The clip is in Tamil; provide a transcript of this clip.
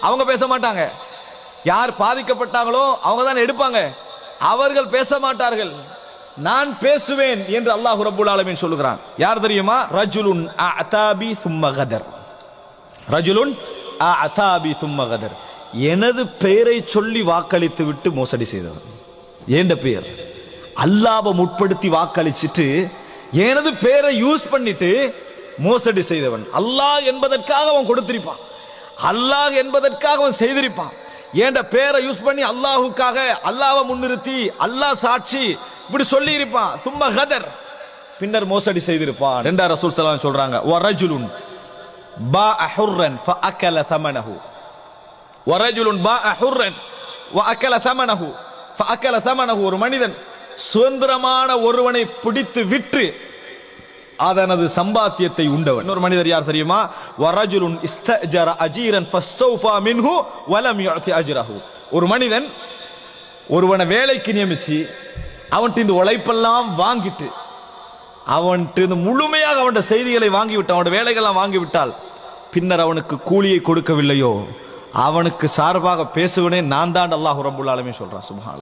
அவங்க பேச மாட்டாங்க. யார் பாதிக்கப்பட்டாங்களோ அவங்க தான் எடுப்பாங்க. அவர்கள் பேச மாட்டார்கள். நான் பேசுவேன் என்று அல்லாஹ் ரபுல் ஆலமின் சொல்லுகிறான். யார் தெரியுமா? ரஜுலுன் அதாபி சும்ம ரஜுலுன் அதாபி சும்ம எனது பெயரை சொல்லி வாக்களித்து விட்டு மோசடி செய்தவர். ஏண்ட பெயர்? அல்லாவை முற்படுத்தி வாக்களிச்சிட்டு எனது பெயரை யூஸ் பண்ணிட்டு மோசடி செய்தவன். அல்லாஹ் என்பதற்காக அவன் கொடுத்திருப்பான். அல்லாஹ் என்பதற்காக அவன் செய்திருப்பான். ஏண்ட பேரை யூஸ் பண்ணி அல்லாஹுக்காக அல்லாவை முன்னிறுத்தி அல்லாஹ் சாட்சி இப்படி சொல்லி இருப்பான் சும்மா கதர். பின்னர் மோசடி செய்திருப்பான். ரெண்டா ரசூல் சலாம் சொல்றாங்க வரஜுலுன் பா அஹுர்ரன் ஃப அக்கல தமனஹு. வரஜுலுன் பா ஹுர்ரன் அக்கல தமனஹு. ஃபஅக்கல தமனஹு ஒரு மனிதன் சுதந்திரமான ஒருவனை பிடித்து விற்று அதனது சம்பாத்தியத்தை உண்டவன். இன்னொரு மனிதர் யார் தெரியுமா? வரஜுலுன் இஸ்தஜர அஜீரன் ஃபஸ்தௌஃபா மின்ஹு வலம் யுஅதி அஜ்ரஹு. ஒரு மனிதன் ஒருவனை வேலைக்கு நியமிச்சு அவன்கிட்ட இந்த உழைப்பெல்லாம் வாங்கிட்டு அவன்கிட்ட இந்த முழுமையாக அவன்கிட்ட செய்திகளை வாங்கிவிட்டு அவனோட வேலைகள்லாம் வாங்கிவிட்டால் பின்னர் அவனுக்கு கூலியை கொடுக்கவில்லையோ? அவனுக்கு சார்பாக பேசுவனே. நான் தான் அல்லாஹ் ரபுல்லாலுமே ஆலமீன் சொல்றான்.